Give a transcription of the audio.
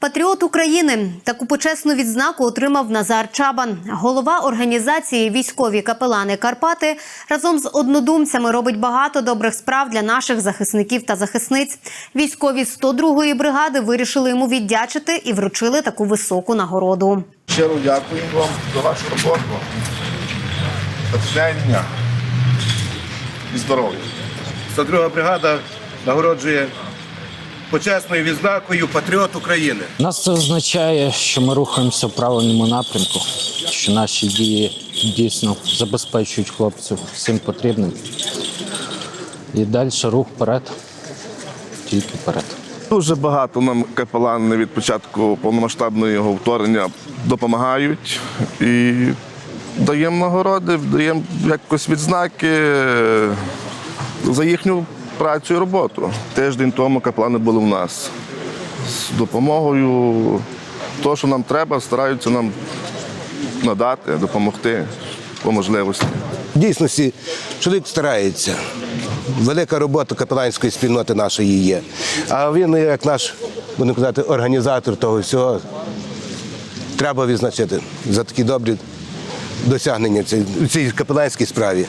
Патріот України таку почесну відзнаку отримав Назар Чабан. Голова організації Військові капелани Карпати разом з однодумцями робить багато добрих справ для наших захисників та захисниць. Військові 102-ї бригади вирішили йому віддячити і вручили таку високу нагороду. Щиро дякуємо вам за вашу роботу. Натхнення і здоров'я. 102 бригада нагороджує почесною відзнакою Патріот України. Нас це означає, що ми рухаємося в правильному напрямку, що наші дії дійсно забезпечують хлопців всім потрібним. І далі рух вперед, тільки вперед. Дуже багато нам капелани від початку повномасштабного його вторгнення допомагають і даємо нагороди, даємо якось відзнаки за їхню працю і роботу. Тиждень тому капелани були в нас з допомогою. То, що нам треба, стараються нам надати, допомогти по можливості. В дійсності чоловік старається. Велика робота капеланської спільноти нашої є. А він, як наш, будемо казати, організатор того всього, треба відзначити за такі добрі досягнення в цій капеланській справі.